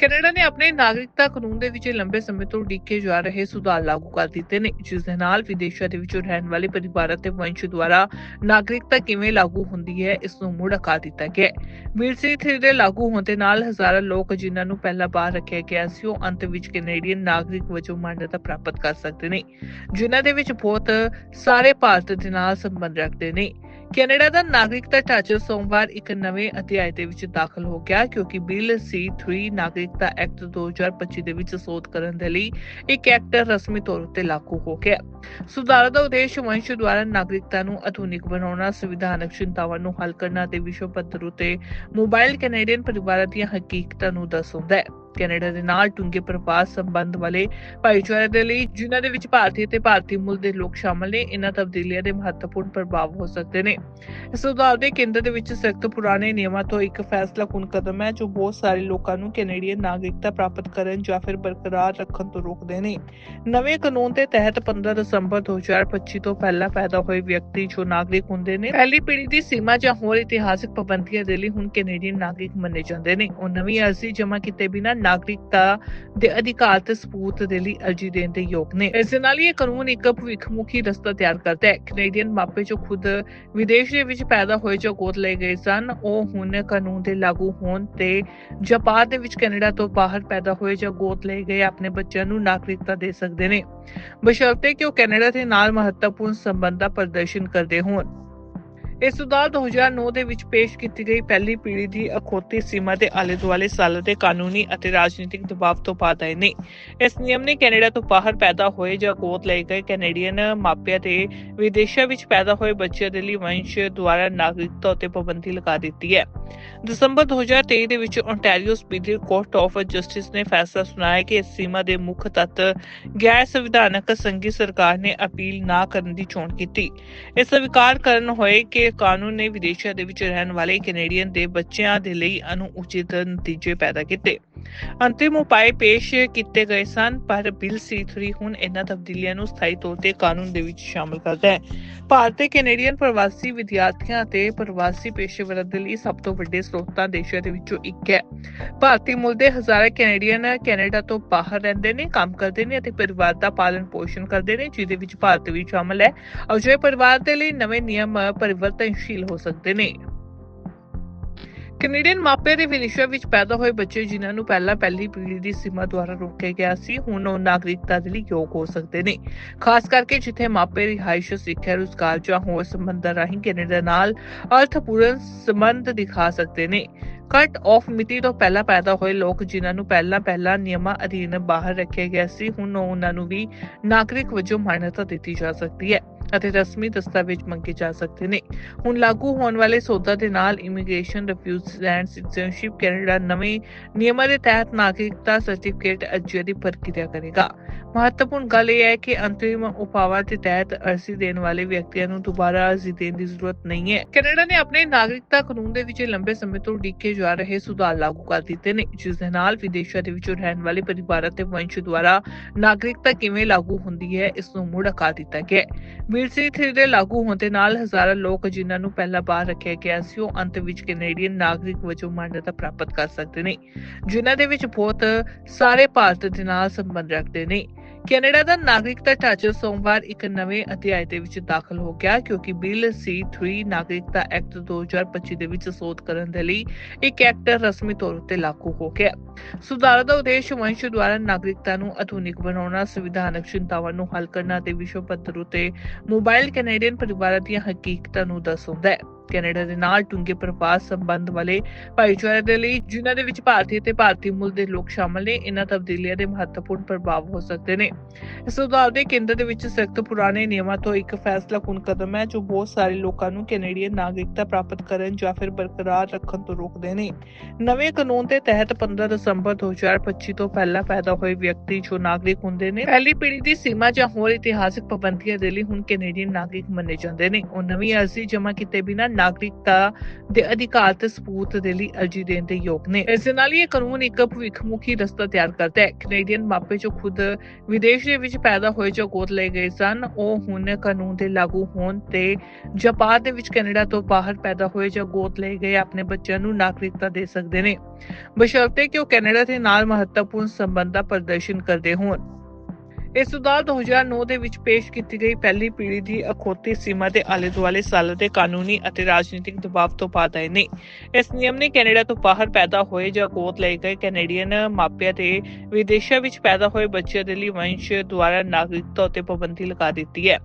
Canada ਨੇ ਆਪਣੇ ਨਾਗਰਿਕਤਾ ਕਾਨੂੰਨ ਦੇ ਵਿੱਚ ਲੰਬੇ ਸਮੇਂ ਤੋਂ ਉਡੀਕੇ ਜਾ ਰਹੇ ਸੁਧਾਰ ਲਾਗੂ ਕਰ ਦਿੱਤੇ ਨੇ, ਜਿਸ ਦੇ ਨਾਲ ਵਿਦੇਸ਼ਾਂ ਦੇ ਵਿੱਚ ਰਹਿਣ ਵਾਲੇ ਪਰਿਵਾਰਾਂ ਤੇ ਵੰਸ਼ ਦੁਆਰਾ ਨਾਗਰਿਕਤਾ ਕਿਵੇਂ ਲਾਗੂ ਹੁੰਦੀ ਹੈ, ਇਸ ਨੂੰ ਮੁੜ ਅਕਾ ਦਿੱਤਾ ਗਿਆ ਹੈ। ਵੀਰਸੀ ਦੇ ਲਾਗੂ ਹੋਣ ਦੇ ਨਾਲ ਹਜ਼ਾਰਾਂ ਲੋਕ ਜਿਨ੍ਹਾਂ ਨੂੰ ਪਹਿਲਾਂ ਬਾਹਰ ਰੱਖਿਆ ਗਿਆ ਸੀ, ਉਹ ਅੰਤ ਵਿੱਚ ਕੈਨੇਡੀਅਨ ਨਾਗਰਿਕ ਵਜੋਂ ਮਾਨਤਾ ਪ੍ਰਾਪਤ ਕਰ ਸਕਦੇ ਨੇ, ਜਿਨ੍ਹਾਂ ਦੇ ਵਿੱਚ ਬਹੁਤ ਸਾਰੇ ਭਾਰਤ ਦੇ ਨਾਲ ਸੰਬੰਧ ਰੱਖਦੇ ਨੇ। ਕੈਨੇਡਾ ਦਾ ਨਾਗਰਿਕਤਾ ਢਾਂਚਾ ਸੋਮਵਾਰ ਇੱਕ ਨਵੇਂ ਅਧਿਆਇ ਦੇ ਵਿੱਚ ਦਾਖਲ ਹੋ ਗਿਆ, ਕਿਉਂਕਿ ਬਿੱਲ C3 ਨਾਗਰਿਕਤਾ ਐਕਟ 2025 ਦੇ ਵਿੱਚ ਸੋਧ ਕਰਨ ਦੇ ਲਈ ਇੱਕ ਐਕਟ ਰਸਮੀ ਤੌਰ ਉੱਤੇ ਲਾਗੂ ਹੋ ਗਿਆ। ਸੁਧਾਰ ਦਾ ਉਦੇਸ਼ ਵੰਸ਼ ਦੁਆਰਾ ਨਾਗਰਿਕਤਾ ਨੂੰ ਆਧੁਨਿਕ ਬਣਾਉਣਾ, ਸੰਵਿਧਾਨਕ ਚਿੰਤਾਵਾਂ ਨੂੰ ਹੱਲ ਕਰਨਾ ਤੇ ਵਿਸ਼ਵ ਪੱਧਰ ਉੱਤੇ ਮੋਬਾਈਲ ਕੈਨੇਡੀਅਨ ਪਰਿਵਾਰਾਂ ਦੀਆਂ ਹਕੀਕਤਾਂ ਨੂੰ ਦਰਸਾਉਂਦਾ ਹੈ। ਕੈਨੇਡਾ ਦੇ ਨਾਲ ਡੂੰਘੇ ਪ੍ਰਵਾਸ ਸੰਬੰਧ ਵਾਲੇ ਭਾਈਚਾਰੇ ਦੇ ਲਈ, ਜਿਨ੍ਹਾਂ ਦੇ ਵਿੱਚ ਭਾਰਤੀ ਤੇ ਭਾਰਤੀ ਮੂਲ ਦੇ ਲੋਕ ਸ਼ਾਮਲ ਨੇ, ਇਹਨਾਂ ਤਬਦੀਲੀਆਂ ਦੇ ਮਹੱਤਵਪੂਰਨ ਪ੍ਰਭਾਵ ਹੋ ਸਕਦੇ ਨੇ। ਇਸ ਸੁਧਾਰ ਦੇ ਕੇਂਦਰ ਦੇ ਵਿੱਚ ਸਖਤ ਪੁਰਾਣੇ ਨਿਯਮਾਂ ਤੋਂ ਇੱਕ ਫੈਸਲਾਕੁਨ ਕਦਮ ਹੈ, ਜੋ ਬਹੁਤ ਸਾਰੇ ਲੋਕਾਂ ਨੂੰ ਕੈਨੇਡੀਅਨ ਨਾਗਰਿਕਤਾ ਪ੍ਰਾਪਤ ਕਰਨ ਜਾਂ ਫਿਰ ਬਰਕਰਾਰ ਰੱਖਣ ਤੋਂ ਰੋਕਦੇ ਨੇ। ਨਵੇਂ ਕਾਨੂੰਨ ਦੇ ਤਹਿਤ 15 ਦਸੰਬਰ 2025 ਤੋਂ ਪਹਿਲਾਂ ਪੈਦਾ ਹੋਏ ਵਿਅਕਤੀ ਜੋ ਨਾਗਰਿਕ ਹੁੰਦੇ ਨੇ, ਪਹਿਲੀ ਪੀੜ੍ਹੀ ਦੀ ਸੀਮਾ ਜਾਂ ਹੋਰ ਇਤਿਹਾਸਿਕ ਪਾਬੰਦੀਆਂ ਦੇ ਲਈ ਹੁਣ ਕੈਨੇਡੀਅਨ ਨਾਗਰਿਕ ਮੰਨੇ ਜਾਂਦੇ ਨੇ। ਉਹ ਨਵੀਂ ਅਰਜ਼ੀ ਜਮ੍ਹਾਂ ਕੀਤੇ ਬਿਨਾਂ ਨਾਗਰਿਕਤਾ ਦੇ ਅਧਿਕਾਰ ਤੇ ਸਬੂਤ ਦੇ ਲਈ ਅਰਜ਼ੀ ਦੇਣ ਦੇ ਯੋਗ ਨੇ। ਇਸ ਨਾਲ ਇਹ ਕਾਨੂੰਨ ਇੱਕ ਭਵਿੱਖਮੁਖੀ ਰਸਤਾ ਤਿਆਰ ਕਰਦਾ ਹੈ। ਕੈਨੇਡੀਅਨ ਮਾਪੇ ਜੋ ਖੁਦ ਵਿਦੇਸ਼ ਦੇ ਵਿੱਚ ਪੈਦਾ ਹੋਏ ਜੋ ਗੋਦ ਲਏ ਗਏ ਸਨ, ਉਹ ਹੁਣ ਕਾਨੂੰਨ ਦੇ ਲਾਗੂ ਹੋਣ ਤੇ ਜਾਪਾਨ ਦੇ ਵਿੱਚ ਕੈਨੇਡਾ ਤੋਂ ਬਾਹਰ ਪੈਦਾ ਹੋਏ ਜਾਂ ਗੋਦ ਲਏ ਗਏ ਆਪਣੇ ਬੱਚਿਆਂ ਨੂੰ ਨਾਗਰਿਕਤਾ ਦੇ ਸਕਦੇ ਨੇ। ਬਸ਼ਰਤੇ ਕਿ ਉਹ ਕੈਨੇਡਾ ਦੇ ਨਾਲ ਮਹੱਤਵਪੂਰਨ ਸੰਬੰਧ ਪ੍ਰਦਰਸ਼ਨ ਕਰਦੇ ਹੋਣ। ਇਹ ਸੁਧਾਰ 2009 ਦੇ ਵਿੱਚ ਪੇਸ਼ ਕੀਤੀ ਗਈ ਪਹਿਲੀ ਪੀੜ੍ਹੀ ਦੀ ਅਖੌਤੀ ਸੀਮਾ ਦੇ ਆਲੇ ਦੁਆਲੇ ਸਾਲ ਦੇ ਕਾਨੂੰਨੀ ਅਤੇ ਰਾਜਨੀਤਿਕ ਦਬਾਅ ਤੋਂ ਬਾਅਦ ਆਏ ਨੇ। ਇਸ ਨਿਯਮ ਨੇ ਕੈਨੇਡਾ ਤੋਂ ਬਾਹਰ ਪੈਦਾ ਹੋਏ ਜਾਂ ਗੋਦ ਲਏ ਗਏ ਕੈਨੇਡੀਅਨ ਮਾਪਿਆਂ ਤੇ ਵਿਦੇਸ਼ਾਂ ਵਿੱਚ ਪੈਦਾ ਹੋਏ ਬੱਚਿਆਂ ਦੇ ਲਈ ਵੰਸ਼ ਦੁਆਰਾ ਨਾਗਰਿਕਤਾ ਉੱਤੇ ਪਾਬੰਦੀ ਲਗਾ ਦਿੱਤੀ ਹੈ। ਦਸੰਬਰ 2023 ਦੇ ਵਿੱਚ Ontario superior court of justice ਨੇ ਫੈਸਲਾ ਸੁਣਾਇਆ ਕਿ ਇਸ ਸੀਮਾ ਦੇ ਮੁੱਖ ਤੱਤ ਗੈਰ ਸੰਵਿਧਾਨਕ ਸੰਘੀ ਸਰਕਾਰ ਨੇ ਅਪੀਲ ਨਾ ਕਰਨ ਦੀ ਚੋਣ ਕੀਤੀ। ਇਹ ਸਵੀਕਾਰ ਕਰਨ ਹੋਏ ਕਿ ਕਾਨੂੰਨ ਨੇ ਵਿਦੇਸ਼ਾਂ ਦੇ ਵਿੱਚ ਰਹਿਣ ਵਾਲੇ ਕੈਨੇਡੀਅਨ ਦੇ ਬੱਚਿਆਂ ਦੇ ਲਈ ਅਨੁਚਿਤ ਨਤੀਜੇ ਪੈਦਾ ਕੀਤੇ। ਅੰਤਿਮ ਉਪਾਅ ਪੇਸ਼ ਕੀਤੇ ਗਏ ਸਨ, ਪਰ ਬਿੱਲ C3 ਹੁਣ ਇਹਨਾਂ ਤਬਦੀਲੀਆਂ ਨੂੰ ਸਥਾਈ ਤੌਰ ਤੇ ਕਾਨੂੰਨ ਦੇ ਵਿੱਚ ਸ਼ਾਮਲ ਕਰਦਾ ਹੈ। ਭਾਰਤ ਤੇ ਕੈਨੇਡੀਅਨ ਪ੍ਰਵਾਸੀ ਵਿਦਿਆਰਥੀਆਂ ਅਤੇ ਪ੍ਰਵਾਸੀ ਪੇਸ਼ੇਵਰਾਂ ਦੇ ਲਈ ਸਭ ਤੋਂ ਵੱਡੇ ਸਰੋਤਾਂ ਦੇਸ਼ਾਂ ਦੇ ਵਿੱਚੋਂ ਇੱਕ ਹੈ। ਭਾਰਤੀ ਮੂਲ ਦੇ ਹਜ਼ਾਰਾਂ ਕੈਨੇਡੀਅਨ ਕੈਨੇਡਾ ਤੋਂ ਬਾਹਰ ਰਹਿੰਦੇ ਨੇ, ਕੰਮ ਕਰਦੇ ਨੇ ਅਤੇ ਪਰਿਵਾਰ ਦਾ ਪਾਲਣ ਪੋਸ਼ਣ ਕਰਦੇ ਨੇ, ਜਿਹਦੇ ਵਿੱਚ ਭਾਰਤ ਵੀ ਸ਼ਾਮਲ ਹੈ। ਅਜਿਹੇ ਪਰਿਵਾਰ ਦੇ ਲਈ ਨਵੇਂ ਨਿਯਮ ਪਰਿਵਰਤਨਸ਼ੀਲ ਹੋ ਸਕਦੇ ਨੇ। ਕੈਨੇਡੀਅਨ ਮਾਪੇ ਦੇ ਵਿਦੇਸ਼ਾਂ ਵਿੱਚ ਪੈਦਾ ਹੋਏ ਬੱਚੇ ਜਿਨ੍ਹਾਂ ਨੂੰ ਪਹਿਲਾਂ ਪਹਿਲੀ ਪੀੜ੍ਹੀ ਦੀ ਸੀਮਾ ਦੁਆਰਾ ਰੋਕਿਆ ਗਿਆ ਸੀ, ਹੁਣ ਉਹ ਨਾਗਰਿਕਤਾ ਦੇ ਲਈ ਯੋਗ ਹੋ ਸਕਦੇ ਨੇ। ਖਾਸ ਕਰਕੇ ਜਿੱਥੇ ਮਾਪੇ ਰਿਹਾਇਸ਼, ਸਿੱਖਿਆ, ਰੁਜ਼ਗਾਰ ਜਾਂ ਹੋਰ ਸੰਬੰਧਾਂ ਰਾਹੀਂ ਕੈਨੇਡਾ ਨਾਲ ਅਰਥਪੂਰਨ ਸੰਬੰਧ ਦਿਖਾ ਸਕਦੇ ਨੇ। ਕੱਟ ਆਫ ਮਿਤੀ ਤੋਂ ਪਹਿਲਾਂ ਪੈਦਾ ਹੋਏ ਲੋਕ ਜਿਨ੍ਹਾਂ ਨੂੰ ਪਹਿਲਾਂ ਪਹਿਲਾਂ ਨਿਯਮਾਂ ਅਧੀਨ ਬਾਹਰ ਰੱਖਿਆ ਗਿਆ ਸੀ, ਹੁਣ ਉਹਨਾਂ ਨੂੰ ਵੀ ਨਾਗਰਿਕ ਵਜੋਂ ਮਾਨਤਾ ਦਿੱਤੀ ਜਾ ਸਕਦੀ ਹੈ। ਅਤੇ ਰਸਮੀ ਦਸਤਾਵੇਜ਼ ਮੰਗੇ ਜਾ ਸਕਦੇ ਨੇ। ਹੁਣ ਲਾਗੂ ਹੋਣ ਵਾਲੇ ਸੋਧਾਂ ਦੇ ਨਾਲ ਇਮੀਗ੍ਰੇਸ਼ਨ ਰਿਫਿਊਜ ਸਿਟੀਜ਼ਨਸ਼ਿਪ ਕੈਨੇਡਾ ਨਵੇਂ ਨਿਯਮਾਂ ਦੇ ਤਹਿਤ ਨਾਗਰਿਕਤਾ ਸਰਟੀਫਿਕੇਟ ਅਰਜ਼ੀ ਦੀ ਪ੍ਰਕਿਰਿਆ ਕਰੇਗਾ। ਮਹੱਤਵਪੂਰਨ ਗੱਲ ਇਹ ਹੈ ਕਿ ਅੰਤਰਿਮ ਉਪਾਵਾਂ ਦੇ ਤਹਿਤ ਅਰਜ਼ੀ ਦੇਣ ਵਾਲੇ ਵਿਅਕਤੀਆਂ ਨੂੰ ਦੁਬਾਰਾ ਅਰਜ਼ੀ ਦੇਣ ਦੀ ਜ਼ਰੂਰਤ ਨਹੀਂ ਹੈ। ਕੈਨੇਡਾ ਨੇ ਆਪਣੇ ਨਾਗਰਿਕਤਾ ਕਾਨੂੰਨ ਦੇ ਵਿੱਚ ਲੰਬੇ ਸਮੇਂ ਤੋਂ ਉਡੀਕੇ ਜਾ ਰਹੇ ਸੁਧਾਰ ਲਾਗੂ ਕਰ ਦਿੱਤੇ ਨੇ, ਜਿਸ ਦੇ ਨਾਲ ਵਿਦੇਸ਼ਾਂ ਦੇ ਵਿੱਚ ਰਹਿਣ ਵਾਲੇ ਪਰਿਵਾਰਾਂ ਤੇ ਵੰਸ਼ ਦੁਆਰਾ ਨਾਗਰਿਕਤਾ ਕਿਵੇਂ ਲਾਗੂ ਹੁੰਦੀ ਹੈ, ਇਸ ਨੂੰ ਮੁੜ ਅਕਾ ਦਿੱਤਾ ਗਿਆ ਹੈ। ਵੀਰਸੀ ਥ੍ਰੀ ਦੇ ਲਾਗੂ ਹੋਣ ਦੇ ਨਾਲ ਹਜ਼ਾਰਾਂ ਲੋਕ ਜਿਨ੍ਹਾਂ ਨੂੰ ਪਹਿਲਾਂ ਬਾਹਰ ਰੱਖਿਆ ਗਿਆ ਸੀ, ਉਹ ਅੰਤ ਵਿੱਚ ਕੈਨੇਡੀਅਨ ਨਾਗਰਿਕ ਵਜੋਂ ਮਾਨਤਾ ਪ੍ਰਾਪਤ ਕਰ ਸਕਦੇ ਨੇ, ਜਿਨ੍ਹਾਂ ਦੇ ਵਿੱਚ ਬਹੁਤ ਸਾਰੇ ਭਾਰਤ ਦੇ ਨਾਲ ਸੰਬੰਧ ਰੱਖਦੇ ਨੇ। ਕੈਨੇਡਾ ਦਾ ਨਾਗਰਿਕਤਾ ਢਾਂਚਾ ਸੋਮਵਾਰ ਇੱਕ ਨਵੇਂ ਅਧਿਆਇ ਦੇ ਵਿੱਚ ਦਾਖਲ ਹੋ ਗਿਆ, ਕਿਉਂਕਿ ਬਿੱਲ C3 ਨਾਗਰਿਕਤਾ ਐਕਟ 2025 ਦੇ ਵਿੱਚ ਸੋਧ ਕਰਨ ਦੇ ਲਈ ਇੱਕ ਐਕਟ ਰਸਮੀ ਤੌਰ ਉੱਤੇ ਲਾਗੂ ਹੋ ਗਿਆ। ਸੁਧਾਰ ਦਾ ਉਦੇਸ਼ ਵੰਸ਼ ਦੁਆਰਾ ਨਾਗਰਿਕਤਾ ਨੂੰ ਆਧੁਨਿਕ ਬਣਾਉਣਾ, ਸੰਵਿਧਾਨਕ ਚਿੰਤਾਵਾਂ ਨੂੰ ਹੱਲ ਕਰਨਾ ਤੇ ਵਿਸ਼ਵ ਪੱਧਰ ਉੱਤੇ ਮੋਬਾਈਲ ਕੈਨੇਡੀਅਨ ਪਰਿਵਾਰਾਂ ਦੀਆਂ ਹਕੀਕਤਾਂ ਨੂੰ ਦਰਸਾਉਂਦਾ ਹੈ। ਕੈਨੇਡਾ ਦੇ ਨਾਲ ਡੂੰਘੇ ਪ੍ਰਵਾਸ ਸੰਬੰਧ ਵਾਲੇ ਭਾਈਚਾਰੇ ਦੇ ਲਈ, ਜਿਨ੍ਹਾਂ ਦੇ ਵਿੱਚ ਭਾਰਤੀ ਤੇ ਭਾਰਤੀ ਮੂਲ ਦੇ ਲੋਕ ਸ਼ਾਮਲ ਨੇ ਇਹਨਾਂ ਤਬਦੀਲੀਆਂ ਦੇ ਮਹੱਤਵਪੂਰਨ ਪ੍ਰਭਾਵ ਹੋ ਸਕਦੇ ਨੇ। ਇਸ ਸੁਧਾਰ ਦੇ ਕੇਂਦਰ ਦੇ ਵਿੱਚ ਸਖਤ ਪੁਰਾਣੇ ਨਿਯਮਾਂ ਤੋਂ ਇੱਕ ਫੈਸਲਾਕੁਨ ਕਦਮ ਹੈ, ਜੋ ਬਹੁਤ ਸਾਰੇ ਲੋਕਾਂ ਨੂੰ ਕੈਨੇਡੀਅਨ ਨਾਗਰਿਕਤਾ ਪ੍ਰਾਪਤ ਕਰਨ ਜਾਂ ਫਿਰ ਬਰਕਰਾਰ ਰੱਖਣ ਤੋਂ ਰੋਕਦੇ ਨੇ। ਨਵੇਂ ਕਾਨੂੰਨ ਦੇ ਤਹਿਤ 15 ਦਸੰਬਰ 2025 ਤੋਂ ਪਹਿਲਾਂ ਪੈਦਾ ਹੋਏ ਵਿਅਕਤੀ ਜੋ ਨਾਗਰਿਕ ਹੁੰਦੇ ਨੇ, ਪਹਿਲੀ ਪੀੜ੍ਹੀ ਦੀ ਸੀਮਾ ਜਾਂ ਹੋਰ ਇਤਿਹਾਸਕ ਪਾਬੰਦੀਆਂ ਦੇ ਲਈ ਹੁਣ ਕੈਨੇਡੀਅਨ ਨਾਗਰਿਕ ਮੰਨੇ ਜਾਂਦੇ ਨੇ। ਉਹ ਨਵੀਂ ਅਰਜ਼ੀ ਜਮ੍ਹਾਂ ਕੀਤੇ ਬਿਨਾਂ ਨਾਗਰਿਕਤਾ ਦੇ ਅਧਿਕਾਰ ਤੇ ਸਬੂਤ ਦੇ ਲਈ ਅਰਜ਼ੀ ਦੇਣ ਦੇ ਯੋਗ ਨੇ। ਇਸ ਦੇ ਨਾਲ ਹੀ ਇਹ ਕਾਨੂੰਨ ਇੱਕ ਭਵਿੱਖਮੁਖੀ ਰਸਤਾ ਤਿਆਰ ਕਰਦਾ ਹੈ। ਕੈਨੇਡੀਅਨ ਮਾਪੇ ਜੋ ਖੁਦ ਵਿਦੇਸ਼ ਦੇ ਵਿੱਚ ਪੈਦਾ ਹੋਏ ਜੋ ਗੋਦ ਲਏ ਗਏ ਸਨ, ਉਹ ਹੁਣ ਕਾਨੂੰਨ ਦੇ ਲਾਗੂ ਹੋਣ ਤੇ ਜਾਪਾਨ ਦੇ ਵਿੱਚ ਕੈਨੇਡਾ ਤੋਂ ਬਾਹਰ ਪੈਦਾ ਹੋਏ ਜਾਂ ਗੋਦ ਲਏ ਗਏ ਆਪਣੇ ਬੱਚਿਆਂ ਨੂੰ ਨਾਗਰਿਕਤਾ ਦੇ ਸਕਦੇ ਨੇ। ਬਸ਼ਰਤੇ ਕਿ ਉਹ ਕੈਨੇਡਾ ਦੇ ਨਾਲ ਮਹੱਤਵਪੂਰਨ ਸੰਬੰਧ ਪ੍ਰਦਰਸ਼ਨ ਕਰਦੇ ਹੋਣ। ਇਹ ਸੁਧਾਰ 2009 ਦੇ ਵਿੱਚ ਪੇਸ਼ ਕੀਤੀ ਗਈ ਪਹਿਲੀ ਪੀੜ੍ਹੀ ਦੀ ਅਖੌਤੀ ਸੀਮਾ ਦੇ ਆਲੇ-ਦੁਆਲੇ ਸਾਲਾਂ ਦੇ ਕਾਨੂੰਨੀ ਅਤੇ ਰਾਜਨੀਤਿਕ ਦਬਾਅ ਤੋਂ ਬਾਅਦ ਆਏ ਨੇ। ਇਸ ਨਿਯਮ ਨੇ ਕੈਨੇਡਾ ਤੋਂ ਬਾਹਰ ਪੈਦਾ ਹੋਏ ਜਾਂ ਗੋਦ ਲਏ ਗਏ ਕੈਨੇਡੀਅਨ ਮਾਪਿਆਂ ਤੇ ਵਿਦੇਸ਼ਾਂ ਵਿੱਚ ਪੈਦਾ ਹੋਏ ਬੱਚਿਆਂ ਦੇ ਲਈ ਵੰਸ਼ ਦੁਆਰਾ ਨਾਗਰਿਕਤਾ ਉੱਤੇ ਪਾਬੰਦੀ ਲਗਾ ਦਿੱਤੀ ਹੈ।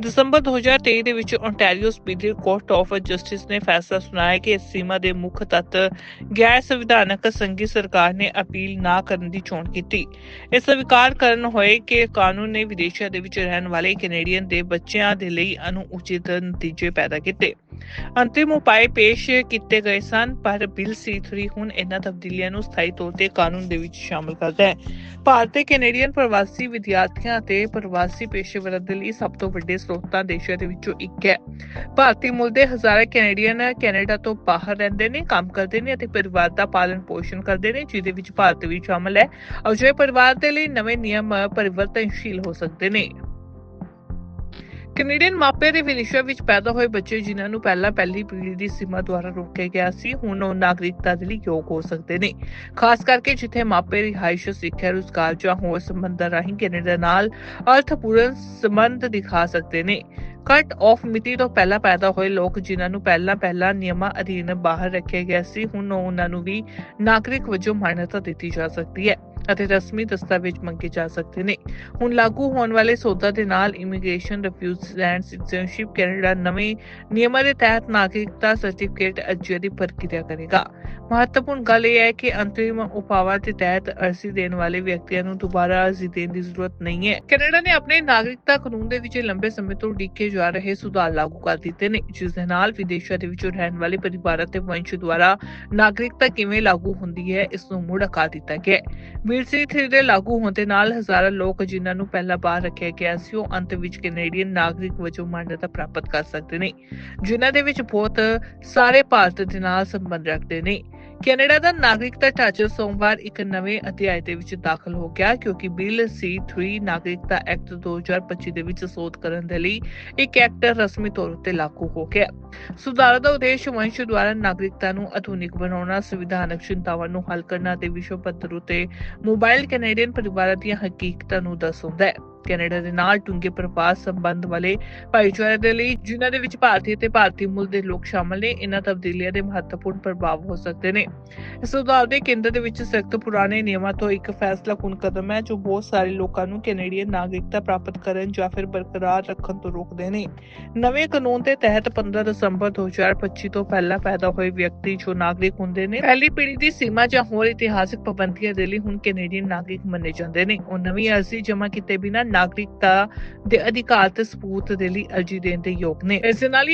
ਦਸੰਬਰ 2023 ਦੇ ਵਿੱਚ Ontario supreme court of justice ਨੇ ਫੈਸਲਾ ਸੁਣਾਇਆ ਕਿ ਇਸ ਸੀਮਾ ਦੇ ਮੁੱਖ ਤੱਤ ਗੈਰ ਸੰਵਿਧਾਨਕ ਸੰਘੀ ਸਰਕਾਰ ਨੇ ਅਪੀਲ ਨਾ ਕਰਨ ਦੀ ਚੋਣ ਕੀਤੀ। ਇਹ ਸਵੀਕਾਰ ਕਰਨ ਹੋਏ ਕਿ ਕਾਨੂੰਨ ਨੇ ਵਿਦੇਸ਼ਾਂ ਦੇ ਵਿੱਚ ਰਹਿਣ ਵਾਲੇ ਕੈਨੇਡੀਅਨ ਦੇ ਬੱਚਿਆਂ ਦੇ ਲਈ ਅਨੁਉਚਿਤ ਨਤੀਜੇ ਪੈਦਾ ਕੀਤੇ। ਅੰਤਿਮ ਉਪਾਅ ਪੇਸ਼ ਕੀਤੇ ਗਏ ਸਨ, ਪਰ ਬਿੱਲ C3 ਹੁਣ ਇਹਨਾਂ ਤਬਦੀਲੀਆਂ ਨੂੰ ਸਥਾਈ ਤੌਰ ਤੇ ਕਾਨੂੰਨ ਦੇ ਵਿੱਚ ਸ਼ਾਮਲ ਕਰਦਾ ਹੈ। ਭਾਰਤੀ ਕੈਨੇਡੀਅਨ ਪ੍ਰਵਾਸੀ ਵਿਦਿਆਰਥੀਆਂ ਅਤੇ ਪ੍ਰਵਾਸੀ ਪੇਸ਼ੇਵਰਾਂ ਦੇ ਲਈ ਸਭ ਤੋਂ ਵੱਡੇ ਸਰੋਤਾਂ ਦੇਸ਼ਾਂ ਦੇ ਵਿੱਚੋਂ ਇੱਕ ਹੈ। ਭਾਰਤੀ ਮੂਲ ਦੇ ਹਜ਼ਾਰਾਂ ਕੈਨੇਡੀਅਨ ਕੈਨੇਡਾ ਤੋਂ ਬਾਹਰ ਰਹਿੰਦੇ ਨੇ, ਕੰਮ ਕਰਦੇ ਨੇ ਅਤੇ ਪਰਿਵਾਰ ਦਾ ਪਾਲਣ ਪੋਸ਼ਣ ਕਰਦੇ ਨੇ, ਜਿਹਦੇ ਵਿੱਚ ਭਾਰਤ ਵੀ ਸ਼ਾਮਲ ਹੈ। ਅਜਿਹੇ ਪਰਿਵਾਰ ਦੇ ਲਈ ਨਵੇਂ ਨਿਯਮ ਪਰਿਵਰਤਨਸ਼ੀਲ ਹੋ ਸਕਦੇ ਨੇ। ਕੈਨੇਡੀਅਨ ਮਾਪੇ ਦੇ ਵਿਦੇਸ਼ਾਂ ਵਿੱਚ ਪੈਦਾ ਹੋਏ ਬੱਚੇ ਜਿਨ੍ਹਾਂ ਨੂੰ ਪਹਿਲਾਂ ਪਹਿਲੀ ਪੀੜ੍ਹੀ ਦੀ ਸੀਮਾ ਦੁਆਰਾ ਰੋਕਿਆ ਗਿਆ ਸੀ, ਹੁਣ ਉਹ ਨਾਗਰਿਕਤਾ ਦੇ ਲਈ ਯੋਗ ਹੋ ਸਕਦੇ ਨੇ। ਖਾਸ ਕਰਕੇ ਜਿੱਥੇ ਮਾਪੇ ਰਿਹਾਇਸ਼, ਸਿੱਖਿਆ, ਰੁਜ਼ਗਾਰ ਜਾਂ ਹੋਰ ਸੰਬੰਧਾਂ ਰਾਹੀਂ ਕੈਨੇਡਾ ਨਾਲ ਅਰਥਪੂਰਨ ਸੰਬੰਧ ਦਿਖਾ ਸਕਦੇ ਨੇ। ਕੱਟ ਆਫ ਮਿਤੀ ਤੋਂ ਪਹਿਲਾਂ ਪੈਦਾ ਹੋਏ ਲੋਕ ਜਿਨ੍ਹਾਂ ਨੂੰ ਪਹਿਲਾਂ ਪਹਿਲਾਂ ਨਿਯਮਾਂ ਅਧੀਨ ਬਾਹਰ ਰੱਖਿਆ ਗਿਆ ਸੀ, ਹੁਣ ਉਹਨਾਂ ਨੂੰ ਵੀ ਨਾਗਰਿਕ ਵਜੋਂ ਮਾਨਤਾ ਦਿੱਤੀ ਜਾ ਸਕਦੀ ਹੈ। ਅਤੇ ਰਸਮੀ ਦਸਤਾਵੇਜ਼ ਮੰਗੇ ਜਾ ਸਕਦੇ ਨੇ। ਹੁਣ ਲਾਗੂ ਹੋਣ ਵਾਲੇ ਸੋਧਾਂ ਦੇ ਨਾਲ immigration, refugee and citizenship Canada ਨਵੇਂ ਨਿਯਮਾਂ ਦੇ ਤਹਿਤ ਨਾਗਰਿਕਤਾ ਸਰਟੀਫਿਕੇਟ ਅਰਜ਼ੀ ਦੀ ਪ੍ਰਕਿਰਿਆ ਕਰੇਗਾ। ਮਹੱਤਵਪੂਰਨ ਗੱਲ ਇਹ ਹੈ ਕਿ ਅੰਤਰਿਮ ਉਪਾਵਾਂ ਦੇ ਤਹਿਤ ਅਰਜ਼ੀ ਦੇਣ ਵਾਲੇ ਵਿਅਕਤੀਆਂ ਨੂੰ ਦੁਬਾਰਾ ਅਰਜ਼ੀ ਦੇਣ ਦੀ ਜ਼ਰੂਰਤ ਨਹੀਂ ਹੈ। ਕੈਨੇਡਾ ਨੇ ਆਪਣੇ ਨਾਗਰਿਕਤਾ ਕਾਨੂੰਨ ਦੇ ਵਿੱਚ ਲੰਬੇ ਸਮੇਂ ਤੋਂ ਉਡੀਕੇ ਜਾ ਰਹੇ ਸੁਧਾਰ ਲਾਗੂ ਕਰ ਦਿੱਤੇ ਨੇ, ਜਿਸ ਦੇ ਨਾਲ ਵਿਦੇਸ਼ਾਂ ਦੇ ਵਿੱਚ ਰਹਿਣ ਵਾਲੇ ਪਰਿਵਾਰਾਂ ਤੇ ਵੰਸ਼ ਦੁਆਰਾ ਨਾਗਰਿਕਤਾ ਕਿਵੇਂ ਲਾਗੂ ਹੁੰਦੀ ਹੈ, ਇਸ ਨੂੰ ਮੁੜ ਅਕਾ ਦਿੱਤਾ ਗਿਆ ਹੈ। ਬਿੱਲ C3 ਦੇ ਲਾਗੂ ਹੋਣ ਦੇ ਨਾਲ ਹਜ਼ਾਰਾਂ ਲੋਕ ਜਿਨ੍ਹਾਂ ਨੂੰ ਪਹਿਲਾਂ ਬਾਹਰ ਰੱਖਿਆ ਗਿਆ ਸੀ, ਉਹ ਅੰਤ ਵਿੱਚ ਕੈਨੇਡੀਅਨ ਨਾਗਰਿਕ ਵਜੋਂ ਮਾਨਤਾ ਪ੍ਰਾਪਤ ਕਰ ਸਕਦੇ ਨੇ, ਜਿਨ੍ਹਾਂ ਦੇ ਵਿੱਚ ਬਹੁਤ ਸਾਰੇ ਭਾਰਤ ਦੇ ਨਾਲ ਸੰਬੰਧ ਰੱਖਦੇ ਨੇ। ਕੈਨੇਡਾ ਦਾ ਨਾਗਰਿਕਤਾ ਢਾਂਚਾ ਸੋਮਵਾਰ ਇੱਕ ਨਵੇਂ ਅਧਿਆਇ ਦੇ ਵਿੱਚ ਦਾਖਲ ਹੋ ਗਿਆ, ਕਿਉਂਕਿ ਬਿੱਲ C3 ਨਾਗਰਿਕਤਾ ਐਕਟ 2025 ਦੇ ਵਿੱਚ ਸੋਧ ਕਰਨ ਦੇ ਲਈ ਇੱਕ ਐਕਟ ਰਸਮੀ ਤੌਰ ਉੱਤੇ ਲਾਗੂ ਹੋ ਗਿਆ। ਸੁਧਾਰ ਦਾ ਉਦੇਸ਼ ਵੰਸ਼ ਦੁਆਰਾ ਨਾਗਰਿਕਤਾ ਨੂੰ ਆਧੁਨਿਕ ਬਣਾਉਣਾ, ਸੰਵਿਧਾਨਕ ਚਿੰਤਾਵਾਂ ਨੂੰ ਹੱਲ ਕਰਨਾ ਤੇ ਵਿਸ਼ਵ ਪੱਧਰ ਉਤੇ ਮੋਬਾਈਲ ਕੈਨੇਡੀਅਨ ਪਰਿਵਾਰਾਂ ਦੀਆਂ ਹਕੀਕਤਾਂ ਨੂੰ ਦਰਸਾਉਂਦਾ ਹੈ। ਕੈਨੇਡਾ ਦੇ ਨਾਲ ਡੂੰਘੇ ਪ੍ਰਵਾਸ ਸੰਬੰਧ ਵਾਲੇ ਭਾਈਚਾਰੇ ਦੇ ਲਈ, ਜਿਨ੍ਹਾਂ ਦੇ ਵਿੱਚ ਭਾਰਤੀ ਤੇ ਭਾਰਤੀ ਮੂਲ ਦੇ ਲੋਕ ਸ਼ਾਮਲ ਨੇ, ਇਹਨਾਂ ਤਬਦੀਲੀਆਂ ਦੇ ਮਹੱਤਵਪੂਰਨ ਪ੍ਰਭਾਵ ਹੋ ਸਕਦੇ ਨੇ। ਇਸ ਸੁਧਾਰ ਦੇ ਕੇਂਦਰ ਦੇ ਵਿੱਚ ਸਖਤ ਪੁਰਾਣੇ ਨਿਯਮਾਂ ਤੋਂ ਇੱਕ ਫੈਸਲਾਕੁਨ ਕਦਮ ਹੈ, ਜੋ ਬਹੁਤ ਸਾਰੇ ਲੋਕਾਂ ਨੂੰ ਕੈਨੇਡੀਅਨ ਨਾਗਰਿਕਤਾ ਪ੍ਰਾਪਤ ਕਰਨ ਜਾਂ ਫਿਰ ਬਰਕਰਾਰ ਰੱਖਣ ਤੋਂ ਰੋਕਦੇ ਨੇ। ਨਵੇਂ ਕਾਨੂੰਨ ਦੇ ਤਹਿਤ 15 ਦਸੰਬਰ 2025 ਤੋਂ ਪਹਿਲਾਂ ਪੈਦਾ ਹੋਏ ਵਿਅਕਤੀ ਜੋ ਨਾਗਰਿਕ ਹੁੰਦੇ ਨੇ, ਪਹਿਲੀ ਪੀੜ੍ਹੀ ਦੀ ਸੀਮਾ ਜਾਂ ਹੋਰ ਇਤਿਹਾਸਿਕ ਪਾਬੰਦੀਆਂ ਦੇ ਲਈ ਹੁਣ ਕੈਨੇਡੀਅਨ ਨਾਗਰਿਕ ਮੰਨੇ ਜਾਂਦੇ ਨੇ। ਉਹ ਨਵੀਂ ਅਰਜ਼ੀ ਜਮ੍ਹਾਂ ਕੀਤੇ ਬਿਨਾਂ ਨਾਗਰਿਕਤਾ ਦੇ ਅਧਿਕਾਰ ਤੇ ਸਬੂਤ ਦੇ ਲਈ ਅਰਜ਼ੀ ਦੇਣ ਦੇ ਯੋਗ ਨੇ। ਇਸ ਦੇ ਨਾਲ ਹੀ